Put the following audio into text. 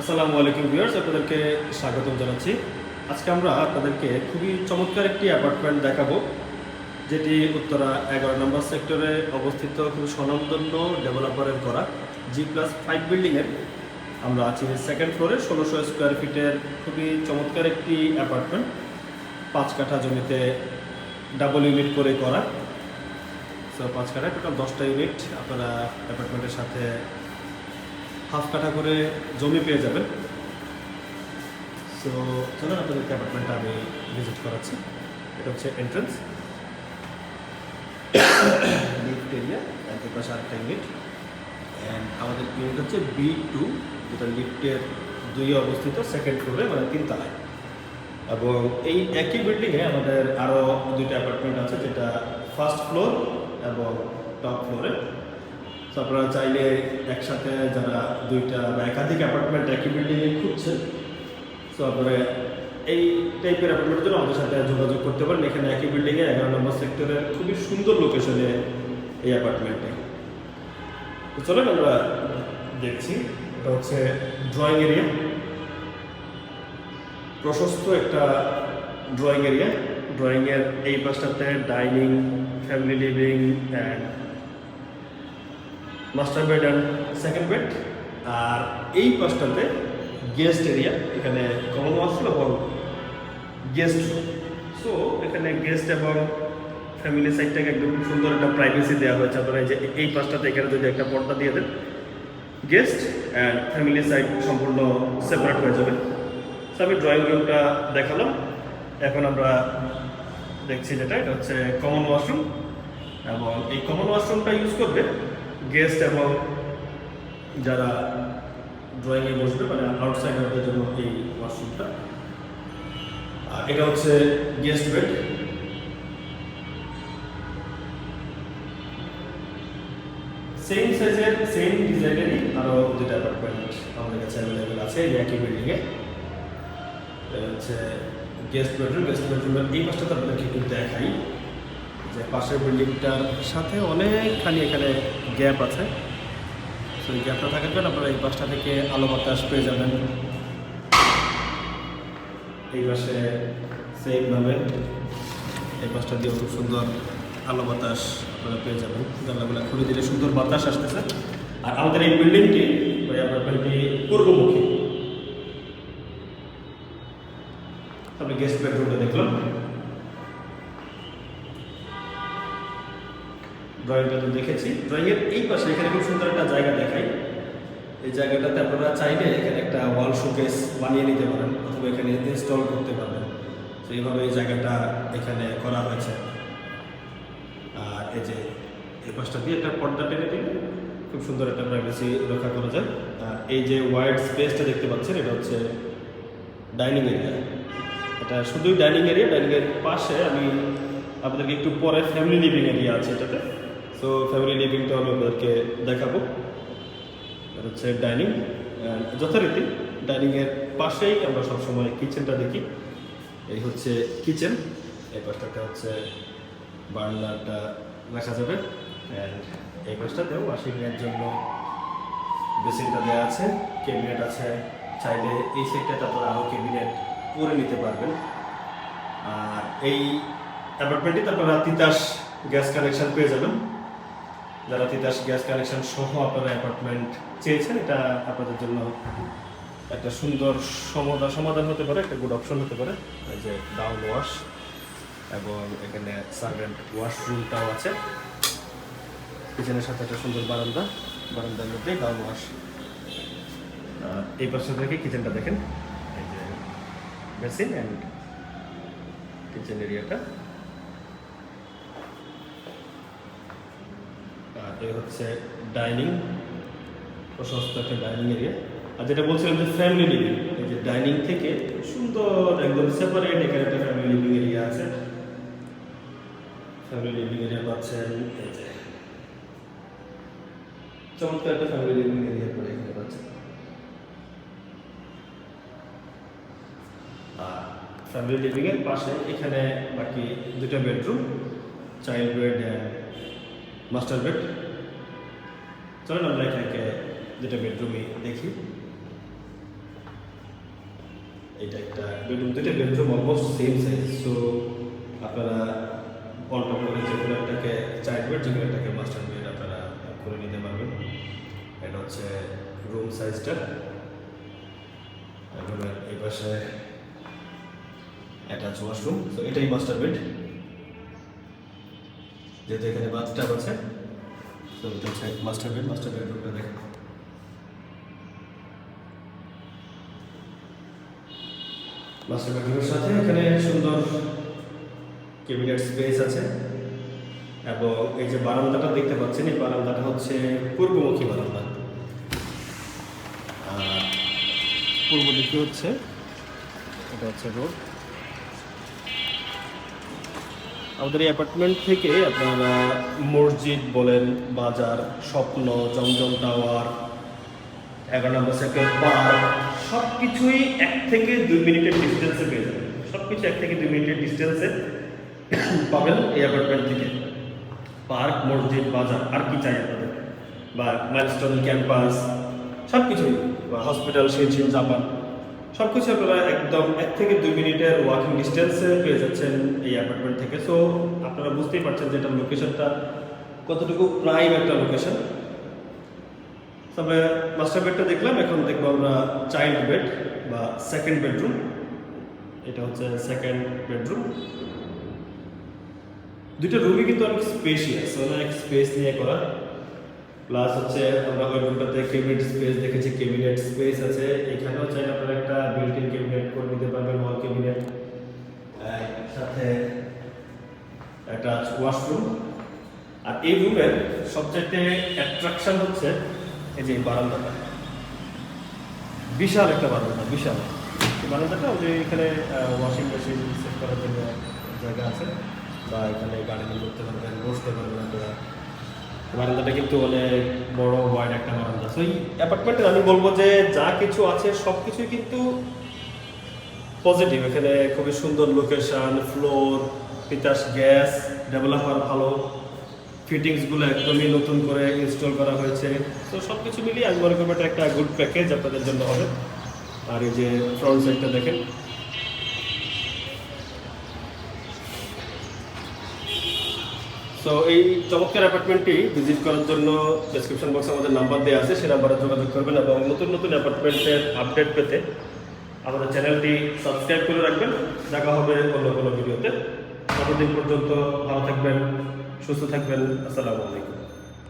আসসালামু আলাইকুম ভিউয়ার্স, আপনাদেরকে স্বাগতম জানাচ্ছি। আজকে আমরা আপনাদেরকে খুবই চমৎকার একটি অ্যাপার্টমেন্ট দেখাবো, যেটি উত্তরা এগারো নম্বর সেক্টরে অবস্থিত খুব স্বনামধন্য ডেভেলপারের করা জি প্লাস ফাইভ বিল্ডিংয়ের আমরা আছি সেকেন্ড ফ্লোরে ষোলোশো স্কোয়ার ফিটের খুবই চমৎকার একটি অ্যাপার্টমেন্ট পাঁচ কাঠা জমিতে ডাবল ইউনিট করে করা। সো পাঁচ কাঠা টোটাল দশটা ইউনিট আপনারা অ্যাপার্টমেন্টের সাথে হাফ কাঠা করে জমি পেয়ে যাবেন। সো চলুন আপনাদেরকে অ্যাপার্টমেন্টটা আমি ভিজিট করাচ্ছি। এটা হচ্ছে এন্ট্রান্স লিফট এরিয়া এর পাশে আরেকটা ইউনিট অ্যান্ড আমাদের ইউনিট হচ্ছে বি টু যেটা লিফটের দুই অবস্থিত সেকেন্ড ফ্লোরে মানে তিনতলায়। এবং এই একই বিল্ডিংয়ে আমাদের আরও দুইটা অ্যাপার্টমেন্ট আছে, যেটা ফার্স্ট ফ্লোর এবং টপ ফ্লোরে তো আপনারা চাইলে একসাথে যারা দুইটা বা একাধিক অ্যাপার্টমেন্ট একই বিল্ডিংয়ে খুঁজছেন, তো আপনারা এই টাইপের অ্যাপার্টমেন্টের জন্য আমাদের সাথে যোগাযোগ করতে পারেন। এখানে একই বিল্ডিংয়ে এগারো নম্বর সেক্টরের খুবই সুন্দর লোকেশনে এই অ্যাপার্টমেন্টে তো চলেন আমরা দেখছি, এটা হচ্ছে ড্রয়িং এরিয়া প্রশস্ত একটা ড্রয়িং এরিয়া ড্রয়িংয়ের এই পাশটাতে dining family living and master bed and second bed আর এই পাশটাতে গেস্ট এরিয়া এখানে কমন ওয়াশরুম এবং গেস্ট সো এখানে গেস্ট এবং ফ্যামিলি সাইডটাকে একদম সুন্দর একটা প্রাইভেসি দেওয়া হয়েছে। আপনারা যে এই পাশটাতে এখানে যদি একটা পর্দা দিয়ে দেন গেস্ট অ্যান্ড ফ্যামিলি সাইড সম্পূর্ণ সেপারেট হয়ে যাবে। তো আমি ড্রয়িং রুমটা দেখালাম। এখন আমরা দেখছি যেটা, এটা হচ্ছে কমন ওয়াশরুম এবং এই কমন ওয়াশরুমটা ইউজ করবে গেস্ট এবং যারা ড্রয়িংয়ে বসবে মানে আউটসাইডারদের জন্য এই ওয়াশরুমটা আর এটা হচ্ছে গেস্ট বেড সেম সাইজের সেম ডিজাইনেরই আরও দুটো অ্যাপার্টমেন্ট আমাদের কাছে অ্যাভেলেবেল আছে এই একই বিল্ডিংয়ে হচ্ছে গেস্ট বেডরুম গেস্ট বেডরুমের এই পাশটাতে আপনাদেরকে একটু দেখাই। যে পাশের বিল্ডিংটার সাথে অনেকখানি এখানে গ্যাপ আছে। সো এই গ্যাপটা থাকার কারণে আপনারা এই পাশটা থেকে আলো বাতাস পেয়ে যাবেন। এই পাশে সেইভাবে এই পাশটা দিয়েও খুব সুন্দর আলো বাতাস আপনারা পেয়ে যাবেন। জানলাগুলো খুলে দিলে সুন্দর বাতাস আসতেছে। আর আমাদের এই বিল্ডিংটি ওই অ্যাপার্টমেন্টটি পূর্বমুখী। আপনি গেস্ট বেডরুমটা দেখলাম। ড্রয়িংটা তো দেখেছি। ড্রয়িংয়ের এই পাশে এখানে খুব সুন্দর একটা জায়গা দেখাই। এই জায়গাটাতে আপনারা চাইলে এখানে একটা ওয়াল শোকেস বানিয়ে নিতে পারেন অথবা এখানে ইনস্টল করতে পারবেন। তো এইভাবে এই জায়গাটা এখানে করা হয়েছে। আর এই যে এই পাশটা দিয়ে একটা পর্দা টেনে দিলে খুব সুন্দর একটা প্রাইভেসি রক্ষা করা যায়। আর এই যে ওয়াইড স্পেসটা দেখতে পাচ্ছেন, এটা হচ্ছে ডাইনিং এরিয়া এটা শুধুই ডাইনিং এরিয়া ডাইনিং এর পাশে আমি আপনাদেরকে একটু পরে ফ্যামিলি লিভিং এরিয়া আছে এটাতে। সো ফ্যামিলি লিভিংটাও আমি আপনাদেরকে দেখাবো। হচ্ছে ডাইনিং যথারীতি ডাইনিংয়ের পাশেই আমরা সবসময় কিচেনটা দেখি। এই হচ্ছে কিচেন এই পাশটাতে হচ্ছে বার্নারটা রাখা যাবে। অ্যান্ড এই পাশটাতেও ওয়াশিংয়ের জন্য বেসিনটা দেওয়া আছে। ক্যাবিনেট আছে। চাইলে এই সাইডটাতে আপনারা আরও ক্যাবিনেট করে নিতে পারবেন। আর এই অ্যাপার্টমেন্টটিতে আপনারা তিতাস গ্যাস কানেকশন পেয়ে যাবেন। যারা তিতাস গ্যাস কানেকশন সহ আপনারা অ্যাপার্টমেন্ট চেয়েছেন, এটা আপনাদের জন্য একটা সুন্দর সমাধান সমাধান হতে পারে, একটা গুড অপশন হতে পারে। এই যে ডাউন ওয়াশ এবং এখানে সার্ভেন্ট ওয়াশরুমটাও আছে। কিচেনের সাথে একটা সুন্দর বারান্দা, বারান্দার মধ্যে ডাউন ওয়াশ এই পাশে থেকে কিচেনটা দেখেন। এই যে বেসিন অ্যান্ড কিচেন এরিয়াটা এই হচ্ছে ডাইনিং, প্রশস্ত একটা ডাইনিং এরিয়া আর যেটা বলছিলাম যে ফ্যামিলি লিভিং এই যে ডাইনিং থেকে সুন্দর, একদম সেপারেট এখানে একটা ফ্যামিলি লিভিং এরিয়া আছে। ফ্যামিলি লিভিং এরিয়া পাচ্ছেন, এই যে চমৎকার একটা ফ্যামিলি লিভিং এরিয়া করে এখানে পাচ্ছেন। আর ফ্যামিলি লিভিং এর পাশে এখানে বাকি দুটো bedroom child bed and master bed চলেন আমরা এখানে দুটো বেডরুমই দেখি। এটা একটা বেডরুম দুইটা bedroom almost same size so আপনারা অন টপ করে যে কোনো একটাকে চাইল্ড বেড যে কোনো একটাকে মাস্টার বেড আপনারা করে নিতে পারবেন। এটা হচ্ছে রুম সাইজটা রুমের এই পাশে অ্যাটাচ ওয়াশরুম তো এটাই মাস্টার বেড যেহেতু এখানে বাথটাব আছে তো এটা হচ্ছে মাস্টার বেড মাস্টার বেডরুমটা দেখেন মাস্টার বেডরুমের সাথে এখানে সুন্দর ক্যাবিনেট স্পেস আছে। এবং এই যে বারান্দাটা দেখতে পাচ্ছেন, এই বারান্দাটা হচ্ছে পূর্বমুখী বারান্দা। পূর্ব দিকে হচ্ছে, এটা হচ্ছে রোড আমাদের এই অ্যাপার্টমেন্ট থেকে আপনারা মসজিদ বলেন, বাজার, স্বপ্ন, জমজম টাওয়ার, এগারো নম্বর সেক্টর পার্ক সব কিছুই এক থেকে দুই মিনিটের ডিস্টেন্সে পেয়ে যাবেন। সব কিছু এক থেকে দুই মিনিটের ডিস্টেন্সে পাবেন এই অ্যাপার্টমেন্ট থেকে। পার্ক মসজিদ, বাজার, আর কি চাই আপনাদের? বা মাইলস্টোন ক্যাম্পাস সব কিছুই বা হসপিটাল শিনশিন জাপান। সব কিছু আপনারা একদম এক থেকে দুই মিনিটের ওয়াকিং ডিস্টেন্সে পেয়ে যাচ্ছেন এই অ্যাপার্টমেন্ট থেকে। সো আপনারা বুঝতেই পারছেন যে এটা লোকেশনটা কতটুকু প্রাইম একটা লোকেশন তবে মাস্টার বেডটা দেখলাম, এখন দেখব আমরা চাইল্ড বেড বা সেকেন্ড বেডরুম এটা হচ্ছে সেকেন্ড বেডরুম দুইটা রুমই কিন্তু অনেক স্পেশিয়াস অনেক স্পেস নিয়ে করা। প্লাস হচ্ছে আমরা ওই রুমটাতে কেবিনেট স্পেস দেখেছি কেবিনেট স্পেস আছে। এখানেও চাইলে আপনারা একটা বিল্ট ইন কেবিনেট করে নিতে পারবেন ওয়াল কেবিনেট সাথে একটা ওয়াশরুম আর এই রুমের সবচাইতে অ্যাট্রাকশন হচ্ছে এই যে বারান্দাটা। বিশাল একটা বারান্দা, বিশাল। বারান্দাটা ওই যে এখানে ওয়াশিং মেশিন সেট করার জন্য জায়গা আছে। বা এখানে গার্ডেনিং করতে পারবেন, বসতে পারবেন আপনারা। বারান্দাটা কিন্তু অনেক বড় ওয়াইড একটা বারান্দা। তো এই অ্যাপার্টমেন্টে আমি বলব যে যা কিছু আছে সব কিছুই কিন্তু পজিটিভ এখানে খুবই সুন্দর location floor Titas gas developer ভালো। ফিটিংসগুলো একদমই নতুন করে ইনস্টল করা হয়েছে। তো সব কিছু মিলিয়ে আমি মনে করব এটা একটা গুড প্যাকেজ আপনাদের জন্য হবে। আর এই যে ফ্রন্ট সাইডটা দেখেন। সো এই চমৎকার অ্যাপার্টমেন্টটি ভিজিট করার জন্য ডিসক্রিপশন বক্সে আমাদের নাম্বার দেওয়া আছে, সেই নাম্বারে যোগাযোগ করবেন এবং নতুন নতুন অ্যাপার্টমেন্টের আপডেট পেতে আমাদের চ্যানেলটি সাবস্ক্রাইব করে রাখবেন। দেখা হবে অন্য কোনো ভিডিওতে ততদিন পর্যন্ত ভালো থাকবেন, সুস্থ থাকবেন। আসসালামু আলাইকুম।